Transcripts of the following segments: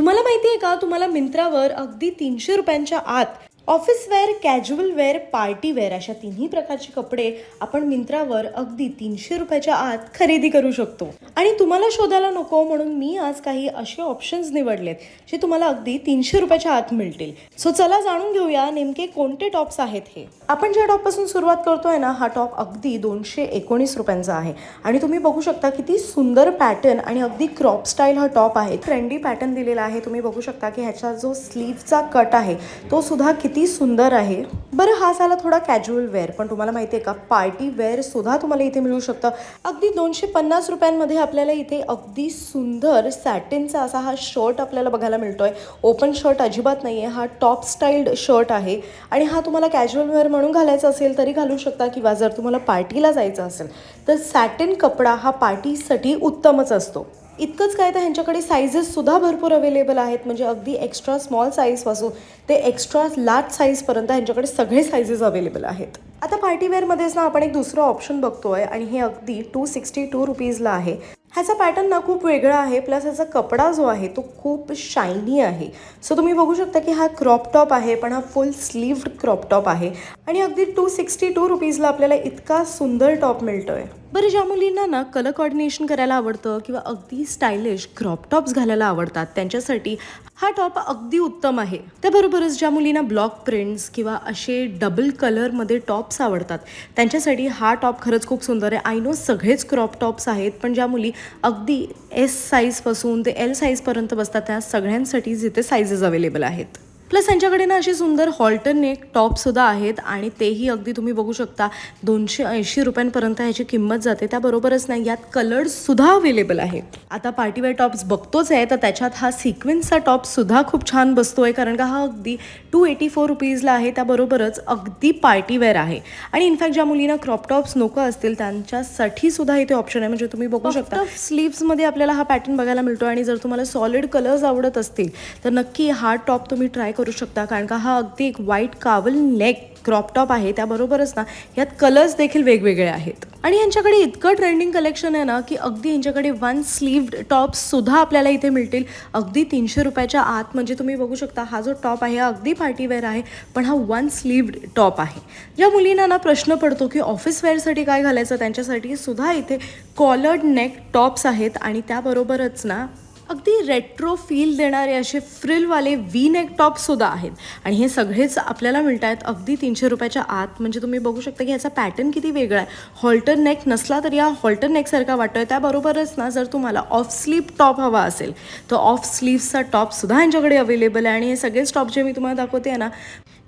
तुम्हाला माहिती आहे का? तुम्हाला मिंत्रावर अगदी तीनशे रुपयांच्या आत office wear casual wear party wear अशा तिन्ही प्रकारचे कपडे आपण मिंत्रावर अगदी तीनशे रुपयाच्या आत खरेदी करू शकतो. आणि तुम्हाला शोधायला नको म्हणून मी आज काही असे ऑप्शन्स निवडलेत जे तुम्हाला अगदी तीनशे रुपयाच्या आत मिळतील. सो चला जाणून घेऊया नेमके कोणते टॉप्स आहेत हे. आपण ज्या टॉपपासून सुरुवात करतोय ना हा टॉप अगदी दोनशे एकोणीस रुपयांचा आहे. आणि तुम्ही बघू शकता किती सुंदर पॅटर्न आणि अगदी क्रॉप स्टाईल हा टॉप आहे. ट्रेंडी पॅटर्न दिलेला आहे. तुम्ही बघू शकता की ह्याचा जो स्लीवचा कट आहे तो सुद्धा किती किती सुंदर आहे. बरं हा झाला थोडा कॅज्युअल वेअर पण तुम्हाला माहिती आहे का पार्टी वेअर सुद्धा तुम्हाला इथे मिळू शकतं. अगदी दोनशे पन्नास रुपयांमध्ये आपल्याला इथे अगदी सुंदर सॅटिनचा असा हा शर्ट आपल्याला बघायला मिळतो आहे ओपन शर्ट अजिबात नाही आहे हा टॉप स्टाईल्ड शर्ट आहे. आणि हा तुम्हाला कॅज्युअल वेअर म्हणून घालायचा असेल तरी घालू शकता किंवा जर तुम्हाला पार्टीला जायचं असेल तर सॅटिन कपडा हा पार्टीसाठी उत्तमच असतो. इतकंच काय तर ह्यांच्याकडे साईजेससुद्धा भरपूर अवेलेबल आहेत. म्हणजे अगदी एक्स्ट्रा स्मॉल साईजपासून ते एक्स्ट्रा लार्ज साईजपर्यंत ह्यांच्याकडे सगळे साईजेस अवेलेबल आहेत. आता पार्टीवेअरमध्येच ना आपण एक दुसरं ऑप्शन बघतोय आणि हे अगदी टू सिक्स्टी टू रुपीजला आहे. ह्याचा पॅटर्न ना खूप वेगळा आहे प्लस ह्याचा कपडा जो आहे तो खूप शायनी आहे. सो तुम्ही बघू शकता की हा क्रॉप टॉप आहे पण हा फुल स्लीव्ड क्रॉप टॉप आहे. आणि अगदी टू सिक्स्टी टू रुपीजला आपल्याला इतका सुंदर टॉप मिळतोय. बरं ज्या मुलींना ना कलर कॉर्डिनेशन करायला आवडतं किंवा अगदी स्टायलिश क्रॉप टॉप्स घालायला आवडतात त्यांच्यासाठी हा टॉप अगदी उत्तम आहे. त्याबरोबरच ज्या मुलींना ब्लॉक प्रिंट्स किंवा असे डबल कलरमध्ये टॉप्स आवडतात त्यांच्यासाठी हा टॉप खरंच खूप सुंदर आहे. आय नो सगळेच क्रॉप टॉप्स आहेत पण ज्या मुली अगदी एस साईजपासून ते एल साईजपर्यंत बसतात त्या सगळ्यांसाठी जिथे साईजेस अवेलेबल आहेत. प्लस त्यांच्याकडे ना असे सुंदर हॉल्टर नेक टॉपसुद्धा आहेत आणि तेही अगदी तुम्ही बघू शकता. दोनशे ऐंशी रुपयांपर्यंत ह्याची किंमत जाते. त्याबरोबरच ना यात कलर्ससुद्धा अवेलेबल आहेत. आता पार्टीवेअर टॉप्स बघतोच आहे तर त्याच्यात हा सिक्वेन्सचा टॉपसुद्धा खूप छान बसतोय कारण का हा अगदी टू एटी फोर रुपीजला आहे. त्याबरोबरच अगदी पार्टीवेअर आहे. आणि इनफॅक्ट ज्या मुलींना क्रॉप टॉप्स नको असतील त्यांच्यासाठी सुद्धा इथे ऑप्शन आहे. म्हणजे तुम्ही बघू शकता. स्लीव्समध्ये आपल्याला हा पॅटर्न बघायला मिळतो आणि जर तुम्हाला सॉलिड कलर्स आवडत असतील तर नक्की हा टॉप तुम्ही ट्राय करू शकता. कारण का हा अगदी एक white cowl neck crop top आहे. त्याबरोबरच ना यात कलर्स देखील वेगवेगळे आहेत. आणि यांच्याकडे इतकं ट्रेंडिंग कलेक्शन आहे ना की अगदी यांच्याकडे वन स्लीव्ड टॉप्स सुद्धा आपल्याला इथे मिळतील. अगदी तीनशे रुपयाच्या आत म्हणजे तुम्ही बघू शकता हा जो टॉप आहे हा अगदी पार्टीवेअर आहे पण हा वन स्लीव्ड टॉप आहे. ज्या मुलींना ना प्रश्न पडतो की ऑफिस वेअरसाठी काय घालायचं त्यांच्यासाठी सुद्धा इथे कॉलर्ड नेक टॉप्स आहेत. आणि त्याबरोबरच ना अगदी रेट्रो फील देणारे असे फ्रिलवाले वी नेक टॉपसुद्धा आहेत. आणि हे सगळेच आपल्याला मिळत आहेत अगदी तीनशे रुपयाच्या आत. म्हणजे तुम्ही बघू शकता की ह्याचा पॅटर्न किती वेगळा आहे. हॉल्टर नेक नसला तरी हा हॉल्टर नेकसारखा वाटतोय. त्याबरोबरच ना जर तुम्हाला ऑफ स्लीप टॉप हवा असेल तर ऑफ स्लीव्सचा टॉपसुद्धा यांच्याकडे अवेलेबल आहे. आणि हे सगळेच टॉप जे मी तुम्हाला दाखवते ना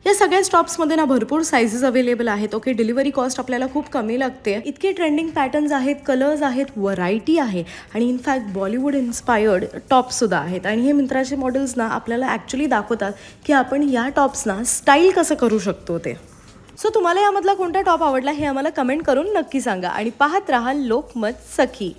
या सगळ्या स्टॉप्समध्ये ना भरपूर सायझेस अवेलेबल आहेत. ओके डिलिव्हरी कॉस्ट आपल्याला खूप कमी लागते. इतके ट्रेंडिंग पॅटर्न्स आहेत कलर्स आहेत व्हरायटी आहे. आणि इनफॅक्ट बॉलिवूड इन्स्पायर्ड टॉप्ससुद्धा आहेत. आणि हे मिंत्राचे मॉडेल्स ना आपल्याला ॲक्च्युली दाखवतात की आपण या टॉप्सना स्टाईल कसं करू शकतो ते. सो तुम्हाला यामधला कोणता टॉप आवडला हे आम्हाला कमेंट करून नक्की सांगा. आणि पाहत राहा लोकमत सखी.